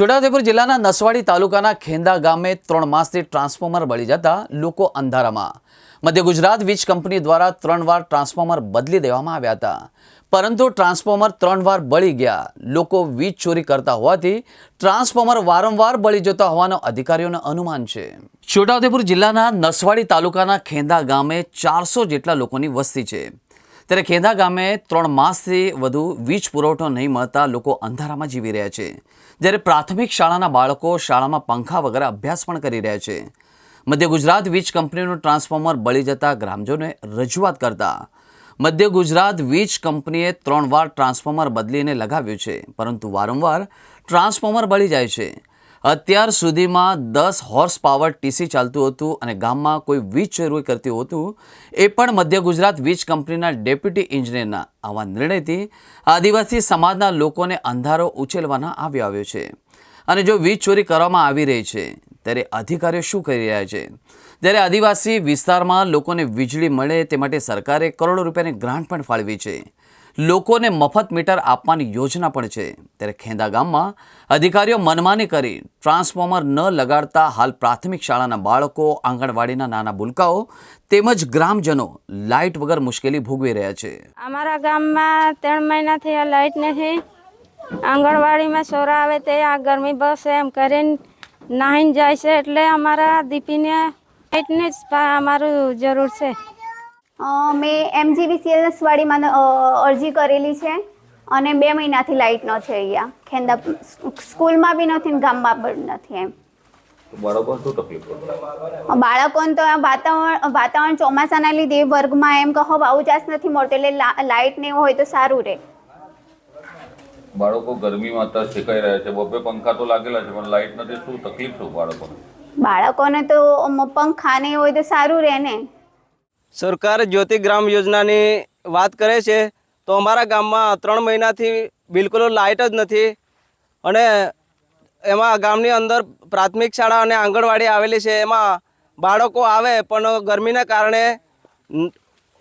છોટાઉદેપુર જિલ્લાના નસવાડી તાલુકાના ખેંદા ગામે ત્રણ માસથી ટ્રાન્સફોર્મર બળી જતા લોકો અંધારામાં. મધ્ય ગુજરાત વીજ કંપની દ્વારા ત્રણ વાર ટ્રાન્સફોર્મર બદલી દેવામાં આવ્યા હતા. પરંતુ ટ્રાન્સફોર્મર ત્રણ વાર બળી ગયા. લોકો વીજ ચોરી કરતા હોવાથી ટ્રાન્સફોર્મર વારંવાર બળી જતા હોવાનો અધિકારીઓનું અનુમાન છે. છોટાઉદેપુર જિલ્લાના નસવાડી તાલુકાના ખેંદા ગામે ચારસો જેટલા લોકોની વસ્તી છે. ત્યારે ખેંદા ગામે ત્રણ માસથી વધુ વીજ પુરવઠો નહીં મળતા લોકો અંધારામાં જીવી રહ્યા છે. જ્યારે પ્રાથમિક શાળાના બાળકો શાળામાં પંખા વગર અભ્યાસ પણ કરી રહ્યા છે. મધ્ય ગુજરાત વીજ કંપનીનું ટ્રાન્સફોર્મર બળી જતા ગ્રામજનોએ રજૂઆત કરતા મધ્ય ગુજરાત વીજ કંપનીએ ત્રણ વાર ટ્રાન્સફોર્મર બદલીને લગાવ્યું છે, પરંતુ વારંવાર ટ્રાન્સફોર્મર બળી જાય છે. અત્યાર સુધીમાં દસ હોર્સ પાવર ટીસી ચાલતું હતું અને ગામમાં કોઈ વીજ ચોરી કરતી હતું, એ પણ મધ્ય ગુજરાત વીજ કંપનીના ડેપ્યુટી ઇન્જિનિયરના આવા નિર્ણયથી આદિવાસી સમાજના લોકોને અંધારો ઉછેલવાના આવ્યો આવ્યો છે. અને જો વીજ ચોરી કરવામાં આવી રહી છે, ત્યારે અધિકારીઓ શું કરી રહ્યા છે? ત્યારે આદિવાસી વિસ્તારમાં લોકોને વીજળી મળે તે માટે સરકારે કરોડો રૂપિયાની ગ્રાન્ટ પણ ફાળવી છે. લોકોને મફત મીટર આપવાની યોજના પણ છે. ત્યારે ખેંદા ગામમાં અધિકારીઓ મનમાની કરી ટ્રાન્સફોર્મર ન લગાડતા હાલ પ્રાથમિક શાળાના બાળકો, આંગણવાડીના નાના ભૂલકાઓ તેમજ ગ્રામજનો લાઇટ વગર મુશ્કેલી ભોગવી રહ્યા છે. અમારા ગામમાં ત્રણ મહિનાથી આ લાઇટ નથી. આંગણવાડીમાં સોરા આવે તે આ ગરમી બસ એમ કરીને નાહીને જાય છે એટલે અમારા દીપીને લાઇટની જ અમારું જરૂર છે. મેં એમજીવીસીએલ નસવાડીમાં અરજી કરેલી છે અને બે મહિનાથી લાઇટ ન છે અહીંયા. ખેંદા સ્કૂલમાં બી નથી ને ગામમાં પણ નથી એમ. બાળકોને શું તકલીફ બાળકોને તો વાતાવરણ વાતાવરણ ચોમાસાના લીધે વર્ગમાં એમ કહો અવકાશ નથી મળતો એટલે લાઇટ ને એવું હોય તો સારું રહે બાળકો ગરમીમાં અત્યારે શેકાઈ રહ્યા છે. બબે પંખા તો લાગેલા છે પણ લાઇટ નથી. શું તકલીફ શું બાળકોને? બાળકોને તો પંખા ને હોય તો સારું રહે ને. સરકાર જ્યોતિ ગ્રામ યોજનાની વાત કરે છે, તો અમારા ગામમાં ત્રણ મહિનાથી બિલકુલ લાઇટ જ નથી અને એમાં ગામની અંદર પ્રાથમિક શાળા અને આંગણવાડી આવેલી છે, એમાં બાળકો આવે પણ ગરમીના કારણે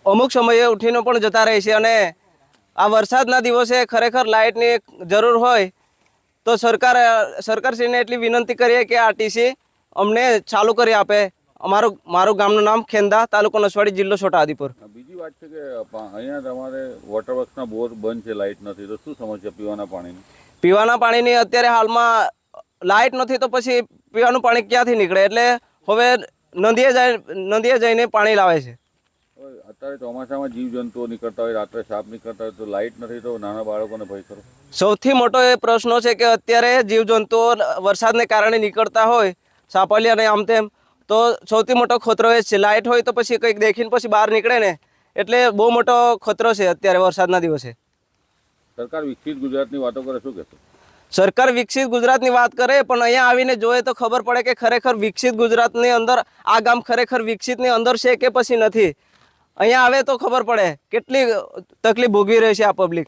અમુક સમયે ઉઠીને પણ જતા રહે છે અને આ વરસાદના દિવસે ખરેખર લાઇટની જરૂર હોય, તો સરકાર, સરકારશ્રીને એટલી વિનંતી કરીએ કે આ ટીસી અમને ચાલુ કરી આપે. અમારું મારું ગામનું નામ ખેંદા તાલુકો નસવાડી જિલ્લો છોટાઉદેપુર. બીજી વાત છે કે અહીંયા તમારે વોટર વર્ક્સના બોર બંધ છે લાઇટ નથી તો શું સમસ્યા પીવાના પાણીની? પીવાના પાણીની અત્યારે હાલમાં લાઇટ નથી તો પછી પીવાનું પાણી ક્યાંથી નીકળે? એટલે હવે નદીએ જાય નદીએ જઈને પાણી લાવે છે. અત્યારે ચોમાસામાં જીવજંતુઓ નીકળતા હોય રાત્રે સાપ નીકળતા હોય તો લાઇટ નથી તો નાના બાળકોને ભય કરો સૌથી મોટો એ પ્રશ્નો છે કે અત્યારે જીવજંતુઓ વરસાદને કારણે નીકળતા હોય સાપલિયા ને આમ તેમ તો સૌથી મોટો ખતરો એ છે. લાઇટ હોય તો પછી કંઈક દેખીને પછી બહાર નીકળે ને એટલે બહુ મોટો ખતરો છે અત્યારે વરસાદના દિવસે. સરકાર વિકસિત ગુજરાતની વાતો કરે શું કહેશો? સરકાર વિકસિત ગુજરાતની વાત કરે પણ અહીંયા આવીને જોઈએ તો ખબર પડે કે ખરેખર વિકસિત ગુજરાતની અંદર આ ગામ ખરેખર વિકસિતની અંદર છે કે પછી નથી? અહીંયા આવે તો ખબર પડે કેટલી તકલીફ ભોગવી રહી છે આ પબ્લિક